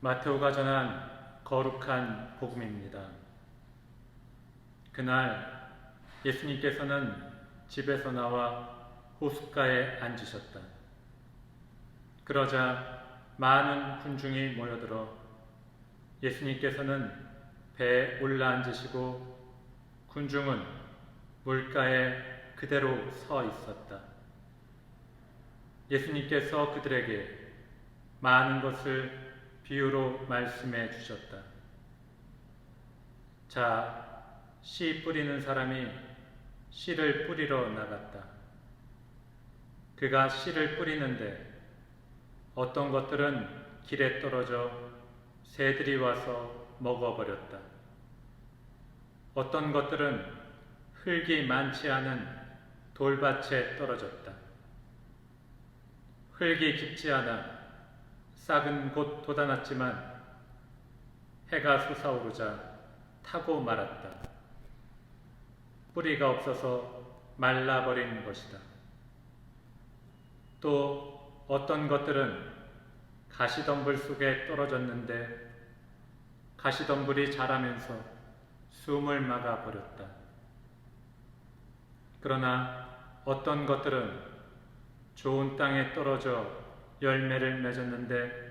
마테오가 전한 거룩한 복음입니다. 그날 예수님께서는 집에서 나와 호숫가에 앉으셨다. 그러자 많은 군중이 모여들어 예수님께서는 배에 올라앉으시고 군중은 물가에 그대로 서 있었다. 예수님께서 그들에게 많은 것을 비유로 말씀해 주셨다. 자, 씨 뿌리는 사람이 씨를 뿌리러 나갔다. 그가 씨를 뿌리는데 어떤 것들은 길에 떨어져 새들이 와서 먹어버렸다. 어떤 것들은 흙이 많지 않은 돌밭에 떨어졌다. 흙이 깊지 않아 싹은 곧 돋아났지만 해가 솟아오르자 타고 말았다. 뿌리가 없어서 말라버린 것이다. 또 어떤 것들은 가시덤불 속에 떨어졌는데 가시덤불이 자라면서 숨을 막아 버렸다. 그러나 어떤 것들은 좋은 땅에 떨어져 열매를 맺었는데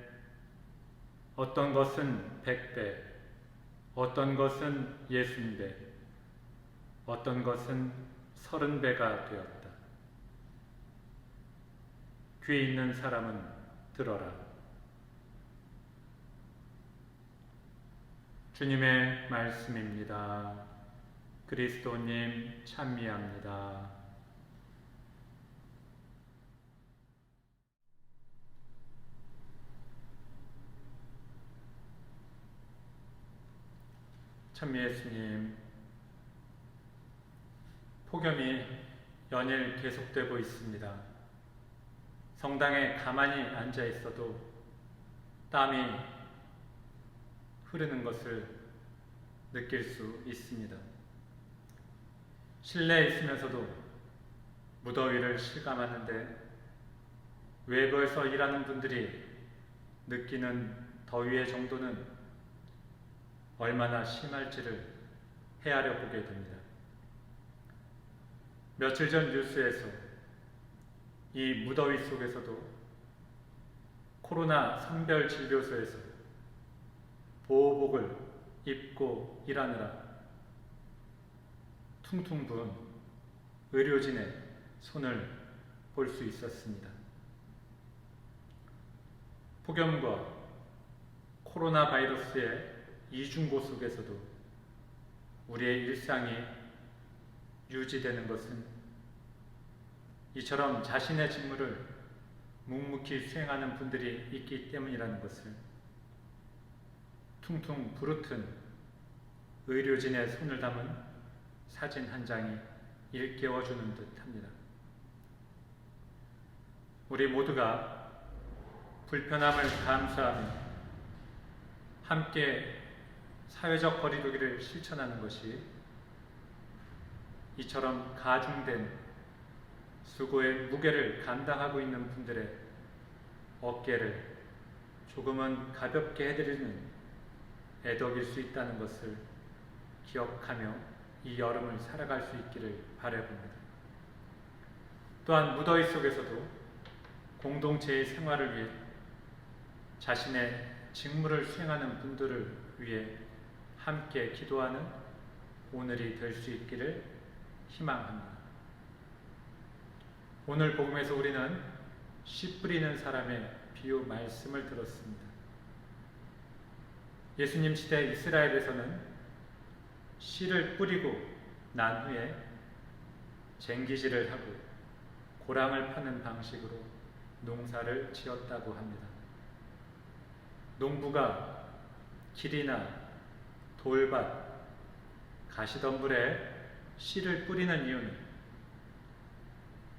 어떤 것은 백배, 어떤 것은 예순 배, 어떤 것은 서른 배가 되었다. 귀 있는 사람은 들어라. 주님의 말씀입니다. 그리스도님 찬미합니다. 찬미 예수님, 폭염이 연일 계속되고 있습니다. 성당에 가만히 앉아 있어도 땀이 흐르는 것을 느낄 수 있습니다. 실내에 있으면서도 무더위를 실감하는데 외부에서 일하는 분들이 느끼는 더위의 정도는 얼마나 심할지를 헤아려 보게 됩니다. 며칠 전 뉴스에서 이 무더위 속에서도 코로나 선별 진료소에서 보호복을 입고 일하느라 퉁퉁 부은 의료진의 손을 볼 수 있었습니다. 폭염과 코로나 바이러스의 이중고 속에서도 우리의 일상이 유지되는 것은 이처럼 자신의 직무를 묵묵히 수행하는 분들이 있기 때문이라는 것을 퉁퉁 부르튼 의료진의 손을 담은 사진 한 장이 일깨워주는 듯 합니다. 우리 모두가 불편함을 감수하며 함께 사회적 거리두기를 실천하는 것이 이처럼 가중된 수고의 무게를 감당하고 있는 분들의 어깨를 조금은 가볍게 해드리는 애덕일 수 있다는 것을 기억하며 이 여름을 살아갈 수 있기를 바라봅니다. 또한 무더위 속에서도 공동체의 생활을 위해 자신의 직무를 수행하는 분들을 위해 함께 기도하는 오늘이 될 수 있기를 희망합니다. 오늘 복음에서 우리는 씨 뿌리는 사람의 비유 말씀을 들었습니다. 예수님 시대 이스라엘에서는 씨를 뿌리고 난 후에 쟁기질을 하고 고랑을 파는 방식으로 농사를 지었다고 합니다. 농부가 길이나 돌밭, 가시덤불에 씨를 뿌리는 이유는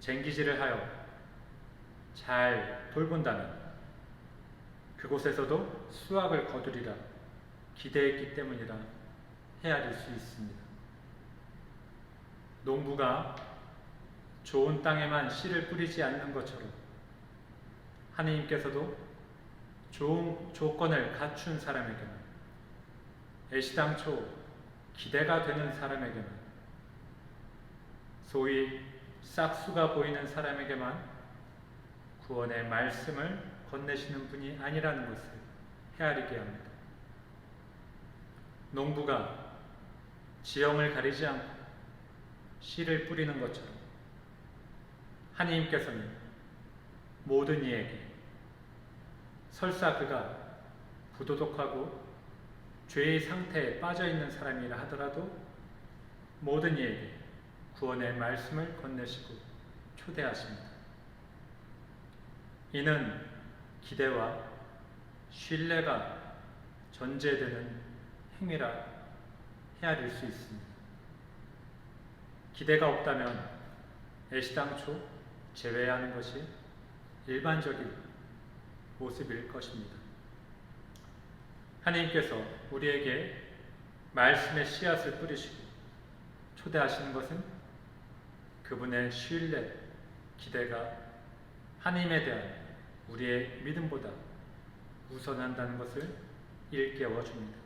쟁기질을 하여 잘 돌본다면 그곳에서도 수확을 거두리라 기대했기 때문이라 헤아릴 수 있습니다. 농부가 좋은 땅에만 씨를 뿌리지 않는 것처럼 하느님께서도 좋은 조건을 갖춘 사람에게는 애시당초 기대가 되는 사람에게는 소위 싹수가 보이는 사람에게만 구원의 말씀을 건네시는 분이 아니라는 것을 헤아리게 합니다. 농부가 지형을 가리지 않고 씨를 뿌리는 것처럼 하나님께서는 모든 이에게 설사 그가 부도덕하고 죄의 상태에 빠져 있는 사람이라 하더라도 모든 이에게 구원의 말씀을 건네시고 초대하십니다. 이는 기대와 신뢰가 전제되는 행위라 헤아릴 수 있습니다. 기대가 없다면 애시당초 제외하는 것이 일반적인 모습일 것입니다. 하나님께서 우리에게 말씀의 씨앗을 뿌리시고 초대하시는 것은 그분의 신뢰, 기대가 하나님에 대한 우리의 믿음보다 우선한다는 것을 일깨워 줍니다.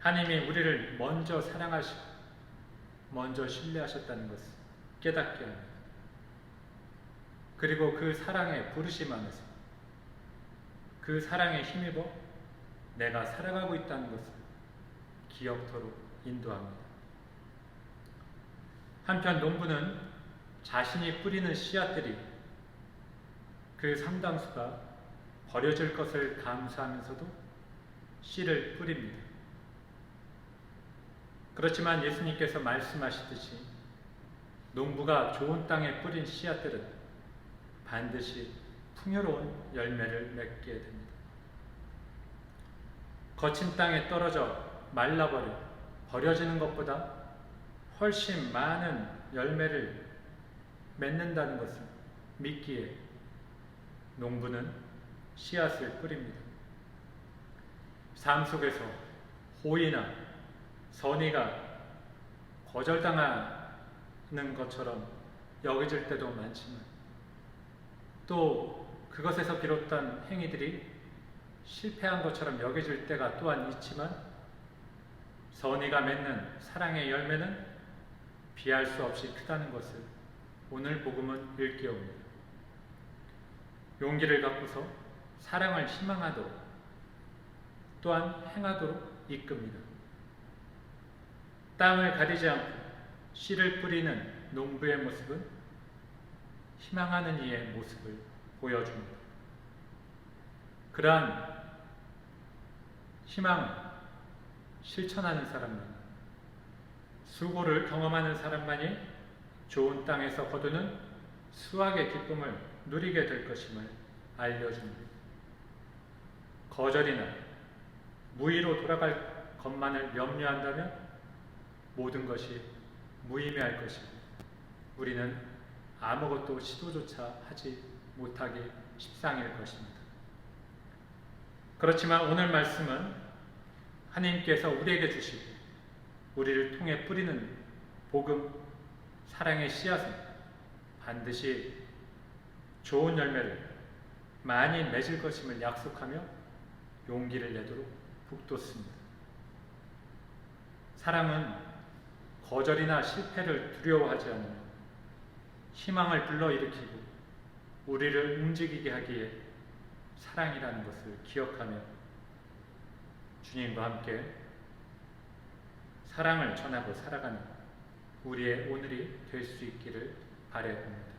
하나님이 우리를 먼저 사랑하시고 먼저 신뢰하셨다는 것을 깨닫게 합니다. 그리고 그 사랑의 부르심 안에서 그 사랑에 힘입어 내가 살아가고 있다는 것을 기억토록 인도합니다. 한편 농부는 자신이 뿌리는 씨앗들이 그 상당수가 버려질 것을 감수하면서도 씨를 뿌립니다. 그렇지만 예수님께서 말씀하시듯이 농부가 좋은 땅에 뿌린 씨앗들은 반드시 풍요로운 열매를 맺게 됩니다. 거친 땅에 떨어져 말라버려 버려지는 것보다 훨씬 많은 열매를 맺는다는 것을 믿기에 농부는 씨앗을 뿌립니다. 삶 속에서 호의나 선의가 거절당하는 것처럼 여겨질 때도 많지만 또 그것에서 비롯한 행위들이 실패한 것처럼 여겨질 때가 또한 있지만 선의가 맺는 사랑의 열매는 비할 수 없이 크다는 것을 오늘 복음은 일깨웁니다. 용기를 갖고서 사랑을 희망하도록 또한 행하도록 이끕니다. 땅을 가리지 않고 씨를 뿌리는 농부의 모습은 희망하는 이의 모습을 보여줍니다. 그러한 희망을 실천하는 사람만, 수고를 경험하는 사람만이 좋은 땅에서 거두는 수확의 기쁨을 누리게 될 것임을 알려줍니다. 거절이나 무의로 돌아갈 것만을 염려한다면 모든 것이 무의미할 것이고 우리는 아무것도 시도조차 하지 못하기 십상일 것입니다. 그렇지만 오늘 말씀은 하나님께서 우리에게 주시고 우리를 통해 뿌리는 복음, 사랑의 씨앗은 반드시 좋은 열매를 많이 맺을 것임을 약속하며 용기를 내도록 북돋습니다. 사랑은 거절이나 실패를 두려워하지 않으며 희망을 불러일으키고 우리를 움직이게 하기에 사랑이라는 것을 기억하며 주님과 함께 사랑을 전하고 살아가는 우리의 오늘이 될 수 있기를 바라봅니다.